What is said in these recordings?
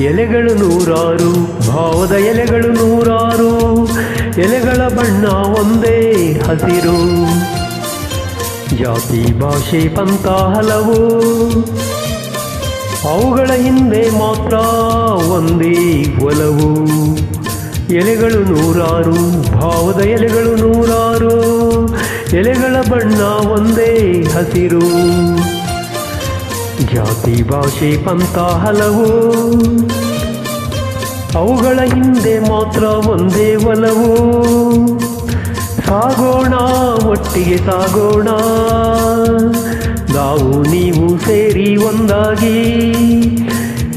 ಎಲೆಗಳು ನೂರಾರು ಭಾವದ ಎಲೆಗಳು ನೂರಾರು ಎಲೆಗಳ ಬಣ್ಣ ಒಂದೇ ಹಸಿರು ಜಾತಿ ಭಾಷೆ ಪಂಥ ಹಲವು ಅವುಗಳ ಹಿಂದೆ ಮಾತ್ರ ಒಂದೇ ಎಲೆಗಳು ನೂರಾರು, ಭಾವದ ಎಲೆಗಳು ನೂರಾರು, ಎಲೆಗಳ ಬಣ್ಣ ಒಂದೇ ಹಸಿರು. ಜಾತಿ, ಭಾಷೆ, ಪಂಥ, ಹಲವು. ಅವುಗಳ ಹಿಂದೆ ಮಾತ್ರ ಒಂದೇ ಒಲವು. ಸಾಗೋಣ, ಒಟ್ಟಿಗೆ ಸಾಗೋಣ. ನಾವು, ನೀವು ಸೇರಿ ಒಂದಾಗಿ.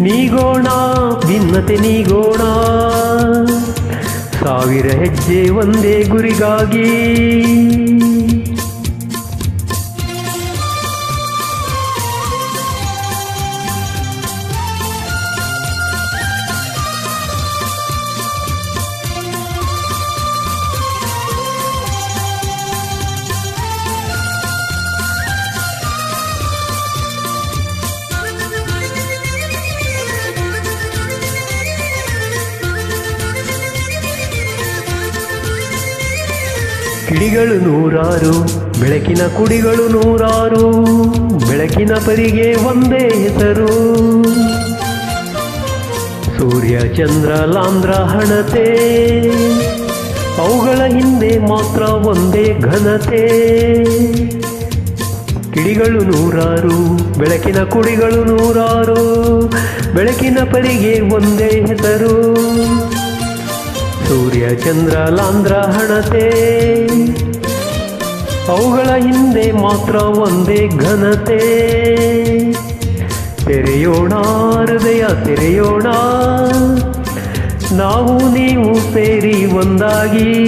ನೀಗೋಣ, ಭಿನ್ನತೆ ನೀಗೋಣ. ಸಾವಿರ ಹೆಜ್ಜೆ ಒಂದೇ ಗುರಿಗಾಗಿ. ಕಿಡಿಗಳು ನೂರಾರು, ಬೆಳಕಿನ ಕುಡಿಗಳು ನೂರಾರು, ಬೆಳಕಿನ ಪರಿಗೆ ಒಂದೇ ಹೆಸರು. ಸೂರ್ಯ, ಚಂದ್ರ, ಲಾಂಧ್ರ, ಹಣತೆ, ಅವುಗಳ ಹಿಂದೆ ಮಾತ್ರ ಒಂದೇ ಘನತೆ. ಕಿಡಿಗಳು ನೂರಾರು, ಬೆಳಕಿನ ಕುಡಿಗಳು ನೂರಾರು, ಬೆಳಕಿನ ಪರಿಗೆ ಒಂದೇ ಹೆಸರು. ಸೂರ್ಯ ಚಂದ್ರ ಲಾಂಧ್ರ ಹಣತೆ. ಅವುಗಳ ಹಿಂದೆ ಮಾತ್ರ ಒಂದೇ ಘನತೆ. ತೆರೆಯೋಣ ಹೃದಯ, ತೆರೆಯೋಣ. ನಾವು ನೀವು ಸೇರಿ ಒಂದಾಗಿ.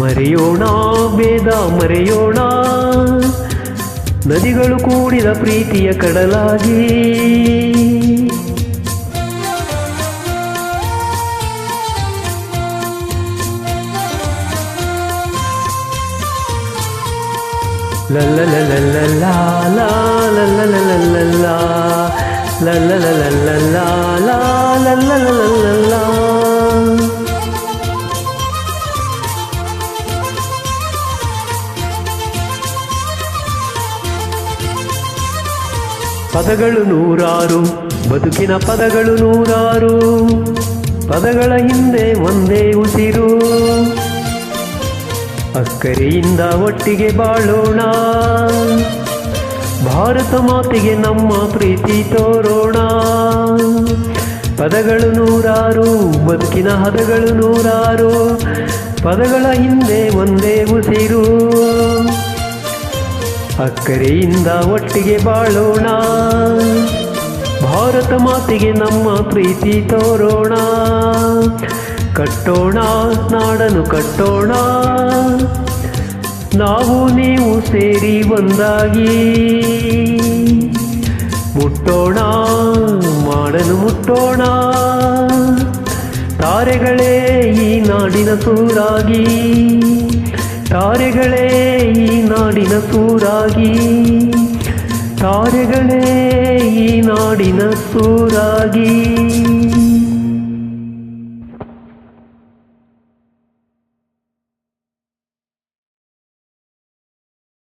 ಮರೆಯೋಣ ಭೇದ, ಮರೆಯೋಣ. ನದಿಗಳು ಕೂಡಿದ ಪ್ರೀತಿಯ ಕಡಲಾಗಿ. ಪದಗಳು ನೂರಾರು ಬದುಕಿನ ಪದಗಳು ನೂರಾರು ಪದಗಳ ಹಿಂದೆ ಒಂದೇ ಉಸಿರು ಅಕ್ಕರೆಯಿಂದ ಒಟ್ಟಿಗೆ ಬಾಳೋಣ. ಭಾರತ ಮಾತೆಗೆ ನಮ್ಮ ಪ್ರೀತಿ ತೋರೋಣ. ಪದಗಳು ನೂರಾರು, ಬದುಕಿನ ಹದಗಳು ನೂರಾರು. ಪದಗಳ ಹಿಂದೆ ಒಂದೇ ಉಸಿರು. ಅಕ್ಕರೆಯಿಂದ ಒಟ್ಟಿಗೆ ಬಾಳೋಣ. ಭಾರತ ಮಾತೆಗೆ ನಮ್ಮ ಪ್ರೀತಿ ತೋರೋಣ. ಕಟ್ಟೋಣ, ನಾಡನು ಕಟ್ಟೋಣ. ನಾವು ನೀವು ಸೇರಿ ಒಂದಾಗಿ. ಮುಟ್ಟೋಣ ಮಾಡನು ಮುಟ್ಟೋಣ. ತಾರೆಗಳೇ ಈ ನಾಡಿನ ಸೂರಾಗಿ. ತಾರೆಗಳೇ ಈ ನಾಡಿನ ಸೂರಾಗಿ. ತಾರೆಗಳೇ ಈ ನಾಡಿನ ಸೂರಾಗಿ.